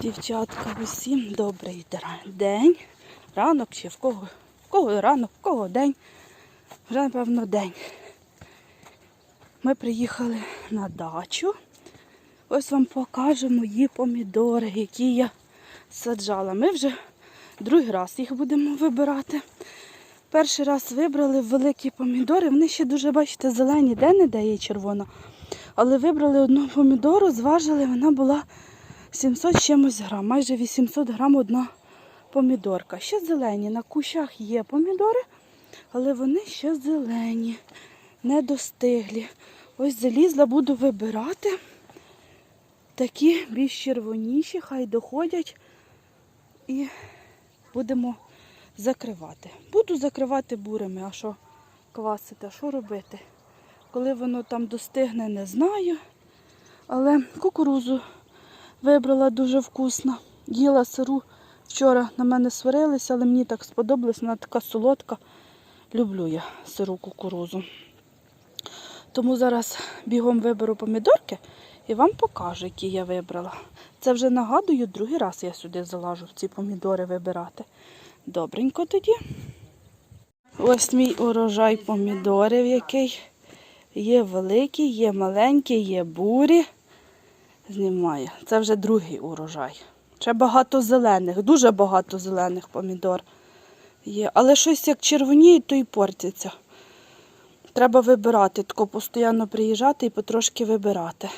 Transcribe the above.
Дівчатка, усім добрий день. Ранок чи в кого, в кого ранок, в кого день. Вже, напевно, день. Ми приїхали на дачу. Ось вам покажу мої помідори, які я саджала. Ми вже другий раз їх будемо вибирати. Перший раз вибрали великі помідори. Вони ще дуже, бачите, зелені, де-не-де є червона. Але вибрали одну помідору, зважили, вона була 700 з чимось грам, майже 800 грам одна помідорка. Ще зелені. На кущах є помідори, але вони ще зелені, не достиглі. Ось залізла, буду вибирати. Такі більш червоніші, хай доходять і будемо закривати. Буду закривати бурами, а що квасити, а що робити? Коли воно там достигне, не знаю. Але кукурузу вибрала дуже вкусно. Їла сиру. Вчора на мене сварилися, але мені так сподобалось, вона така солодка. Люблю я сиру кукурузу. Тому зараз бігом виберу помідорки і вам покажу, які я вибрала. Це вже нагадую, другий раз я сюди залажу ці помідори вибирати. Добренько тоді. Ось мій урожай помідорів, який є великий, є маленький, є бурі. Знімаю. Це вже другий урожай. Ще багато зелених, дуже багато зелених помідор є. Але щось як червоніє, то і портяться. Треба вибирати, тако постійно приїжджати і потрошки вибирати.